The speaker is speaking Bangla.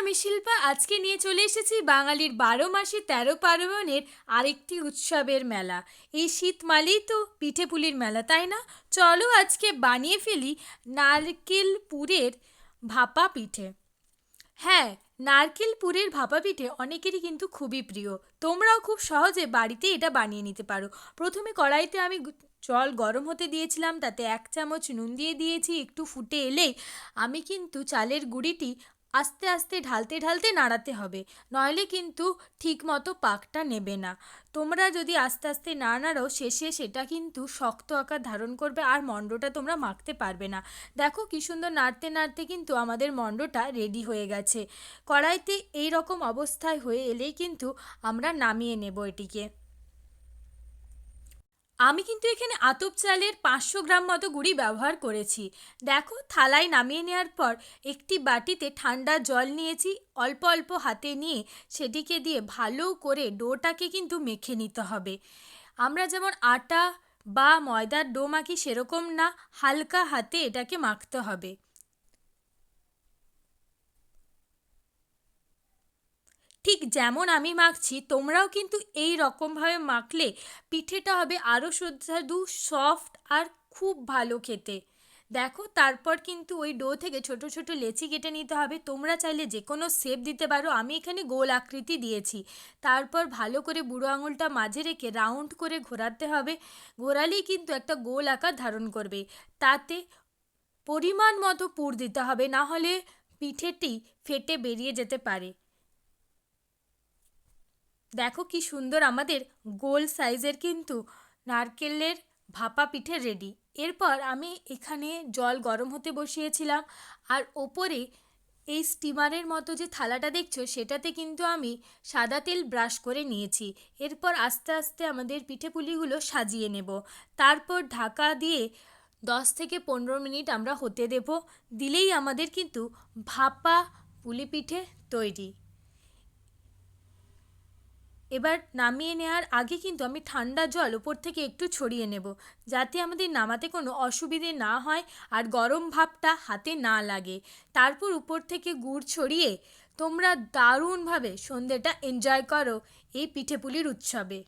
আমি শিল্পা আজকে নিয়ে চলে এসেছি বাঙালির বারো মাসে তেরো পার্বণের আরেকটি উৎসবের মেলা। এই শীত মানেই তো পিঠে পুলির মেলা, তাই না? চলো আজকে বানিয়ে ফেলি নারকেল পুরের ভাপা পিঠে। হ্যাঁ নারকেল পুরের ভাপা পিঠে অনেকেরই কিন্তু খুবই প্রিয়। তোমরাও খুব সহজে বাড়িতে এটা বানিয়ে নিতে পারো। প্রথমে কড়াইতে আমি জল গরম হতে দিয়েছিলাম, তাতে এক চামচ নুন দিয়ে দিয়েছি। একটু ফুটে এলেই আমি কিন্তু চালের গুঁড়িটি আস্তে আস্তে ঢালতে ঢালতে নাড়াতে হবে। নইলে কিন্তু ঠিক মতো পাকটা নেবে না। তোমরা যদি আস্তে আস্তে না নাড়ো শেষে সেটা কিন্তু শক্ত আকার ধারণ করবে আর মণ্ডটা তোমরা মাখতে পারবে না। দেখো কি সুন্দর নাড়তে নাড়তে কিন্তু আমাদের মণ্ডটা রেডি হয়ে গেছে। কড়াইতে এই রকম অবস্থায় হয়ে এলেই কিন্তু আমরা নামিয়ে নেব এটিকে। আমি কিন্তু এখানে আতপ চালের পাঁচশো গ্রাম মতো গুঁড়ি ব্যবহার করেছি। দেখো, থালায় নামিয়ে নেওয়ার পর একটি বাটিতে ঠান্ডা জল নিয়েছি, অল্প অল্প হাতে নিয়ে সেটিকে দিয়ে ভালো করে ডোটাকে কিন্তু মেখে নিতে হবে। আমরা যেমন আটা বা ময়দার ডো মাখি সেরকম না, হালকা হাতে এটাকে মাখতে হবে। ঠিক যেমন আমি মাখছি, তোমরাও কিন্তু এই রকমভাবে মাখলে পিঠেটা হবে আরও সুস্বাদু, সফট আর খুব ভালো খেতে। দেখো, তারপর কিন্তু ওই ডো থেকে ছোট ছোট লেচি কেটে নিতে হবে। তোমরা চাইলে যে কোনো শেপ দিতে পারো। আমি এখানে গোল আকৃতি দিয়েছি। তারপর ভালো করে বুড়ো আঙুলটা মাঝে রেখে রাউন্ড করে ঘোরাতে হবে। ঘোরালেই কিন্তু একটা গোল আকার ধারণ করবে। তাতে পরিমাণ মতো পুর দিতে হবে। না হলে পিঠেটি ফেটে বেরিয়ে যেতে পারে। দেখো কি সুন্দর আমাদের গোল সাইজের কিন্তু নারকেলের ভাপা পিঠে রেডি। এরপর আমি এখানে জল গরম হতে বসিয়েছিলাম আর ওপরে এই স্টিমারের মতো যে থালাটা দেখছ সেটাতে কিন্তু আমি সাদা তেল ব্রাশ করে নিয়েছি। এরপর আস্তে আস্তে আমাদের পিঠে পুলিগুলো সাজিয়ে নেব। তারপর ঢাকা দিয়ে দশ থেকে পনেরো মিনিট আমরা হতে দেব। দিলেই আমাদের কিন্তু ভাপা পুলি পিঠে তৈরি। এবার নামিয়ে নেওয়ার আগে কিন্তু আমি ঠান্ডা জল ওপর থেকে একটু ছড়িয়ে নেব, যাতে আমাদের নামাতে কোনো অসুবিধে না হয় আর গরম ভাবটা হাতে না লাগে। তারপর উপর থেকে গুড় ছড়িয়ে তোমরা দারুণভাবে সন্ধ্যেটা এনজয় করো এই পিঠেপুলির উৎসবে।